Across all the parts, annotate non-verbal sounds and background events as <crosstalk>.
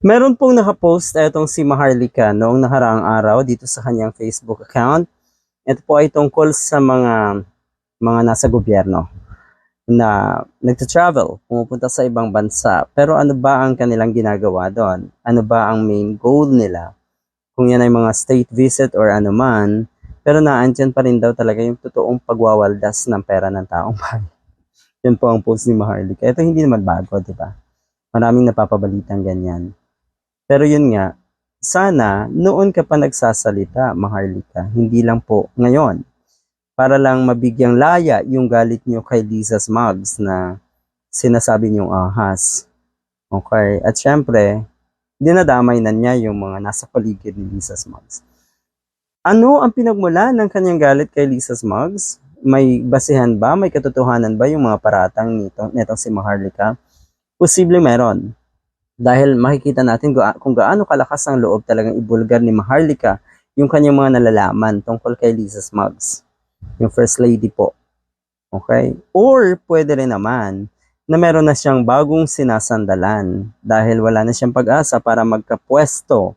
Meron pong nakapost itong si Maharlika noong nakaraang araw dito sa kanyang Facebook account. Ito po ay tungkol sa mga mga nasa gobyerno na nagta-travel, pumupunta sa ibang bansa. Pero ano ba ang kanilang ginagawa doon? Ano ba ang main goal nila? Kung yan ay mga state visit or ano man, pero naandyan pa rin daw talaga yung totoong pagwawaldas ng pera ng taong bayan. Yan po ang post ni Maharlika. Ito hindi naman bago, di ba? Maraming napapabalitang ganyan. Pero yun nga, sana noon ka pa nagsasalita, Maharlika, hindi lang po ngayon. Para lang mabigyang laya yung galit nyo kay Lisa Smugs na sinasabi niyong ahas. Okay? At syempre, dinadamay na niya yung mga nasa paligid ni Lisa Smugs. Ano ang pinagmula ng kanyang galit kay Lisa Smugs? May basihan ba? May katotohanan ba yung mga paratang nito, netong si Maharlika? Posible meron dahil makikita natin kung, gaano kalakas ang loob talagang ibulgar ni Maharlika yung kanyang mga nalalaman tungkol kay Lisa Smugs, yung First Lady po. Okay? Or pwede rin naman na meron na siyang bagong sinasandalan dahil wala na siyang pag-asa para magkapwesto,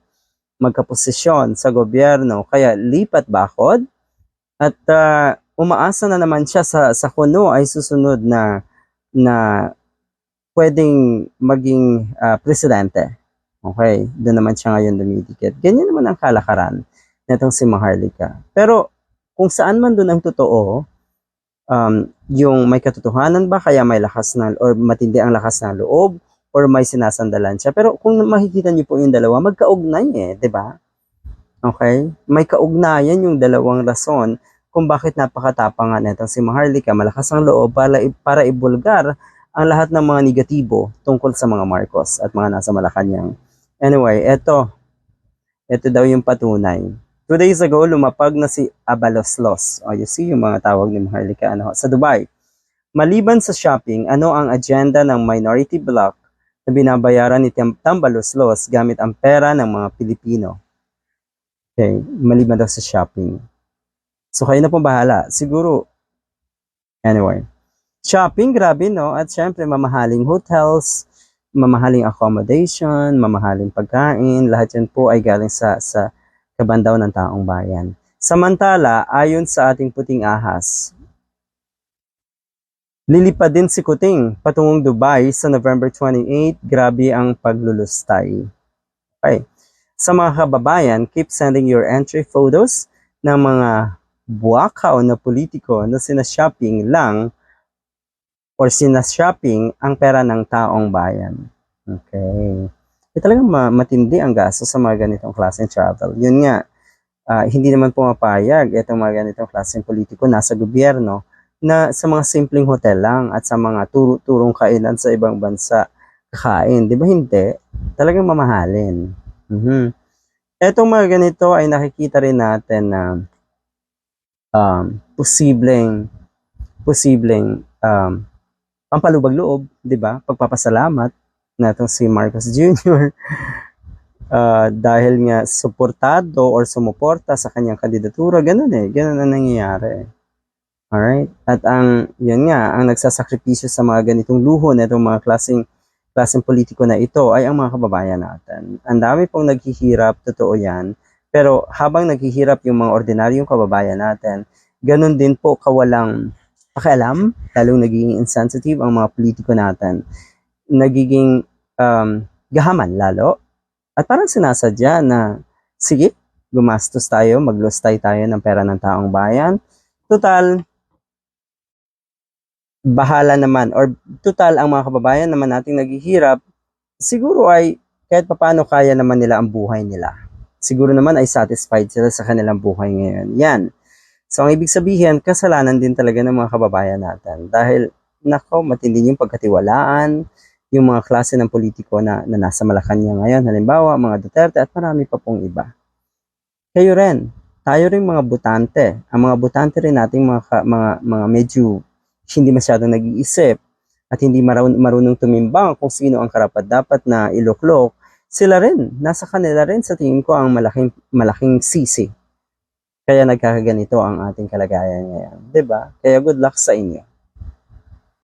magkaposisyon sa gobyerno. Kaya lipat bakod at uh, umaasa na naman siya sa, sa kuno ay susunod na na pwedeng maging uh, presidente. Okay, doon naman siya ngayon dumidikit. Ganyan naman ang kalakaran nitong si Maharlika. Pero kung saan man doon ang totoo, um, yung may katotohanan ba, kaya may lakas na, or matindi ang lakas ng loob, or may sinasandalan siya. Pero kung makikita niyo po yung dalawa, magkaugnay eh, di ba? Okay? May kaugnayan yung dalawang rason kung bakit napakatapangan nitong si Maharlika. Malakas ang loob para, para ibulgar ang lahat ng mga negatibo tungkol sa mga Marcos at mga nasa Malacanang. Anyway, eto. Ito daw yung patunay. Two days ago, lumapag na si Abaloslos. O, you see yung mga tawag ni Maharlika ano, sa Dubai. Maliban sa shopping, ano ang agenda ng minority bloc na binabayaran ni Tambaloslos gamit ang pera ng mga Pilipino? Okay, maliban daw sa shopping. So, kayo na pong bahala. Siguro, anyway. Shopping, grabe no? At syempre, mamahaling hotels, mamahaling accommodation, mamahaling pagkain, lahat yan po ay galing sa, sa kabandaw ng taong bayan. Samantala, ayon sa ating puting ahas, lilipad din si Kuting patungong Dubai sa November 28. Grabe ang paglulustay. Okay. Sa mga kababayan, keep sending your entry photos ng mga buwakaw na politiko na sina-shopping lang or sinas-shopping ang pera ng taong bayan. Okay. E talagang matindi ang gasto sa mga ganitong klaseng travel. Yun nga, uh, hindi naman pumapayag itong mga ganitong klaseng politiko nasa gobyerno na sa mga simpleng hotel lang at sa mga turo turong kainan sa ibang bansa kakain. Di ba hindi? Talagang mamahalin. Mm-hmm. Etong mga ganito ay nakikita rin natin na um, posibleng posibleng um, pampalubag loob, 'di ba? Pagpapasalamat natong si Marcos Jr. uh, <laughs> dahil nga suportado or sumuporta sa kanyang kandidatura, ganun eh, ganun ang nangyayari. Alright? At ang, yan nga, ang nagsasakripisyo sa mga ganitong luho na itong mga klaseng, klaseng politiko na ito ay ang mga kababayan natin. Ang dami pong naghihirap, totoo yan. Pero habang naghihirap yung mga ordinaryong kababayan natin, ganun din po kawalang pakialam, lalong nagiging insensitive ang mga politiko natin. Nagiging um, gahaman lalo. At parang sinasadya na, sige, gumastos tayo, maglustay tayo ng pera ng taong bayan. Total, bahala naman, or total ang mga kababayan naman nating naghihirap, siguro ay kahit papano kaya naman nila ang buhay nila. Siguro naman ay satisfied sila sa kanilang buhay ngayon. Yan So, ang ibig sabihin, kasalanan din talaga ng mga kababayan natin. Dahil, nako, matindi yung pagkatiwalaan, yung mga klase ng politiko na, na nasa Malacanang ngayon, halimbawa, mga Duterte at marami pa pong iba. Kayo rin, tayo rin mga butante. Ang mga butante rin nating mga, mga, mga medyo hindi masyadong nag-iisip at hindi marun, marunong tumimbang kung sino ang karapat dapat na iluklok, sila rin, nasa kanila rin sa tingin ko ang malaking, malaking sisi kaya nagkakaganito ang ating kalagayan ngayon. 'di ba? Kaya good luck sa inyo.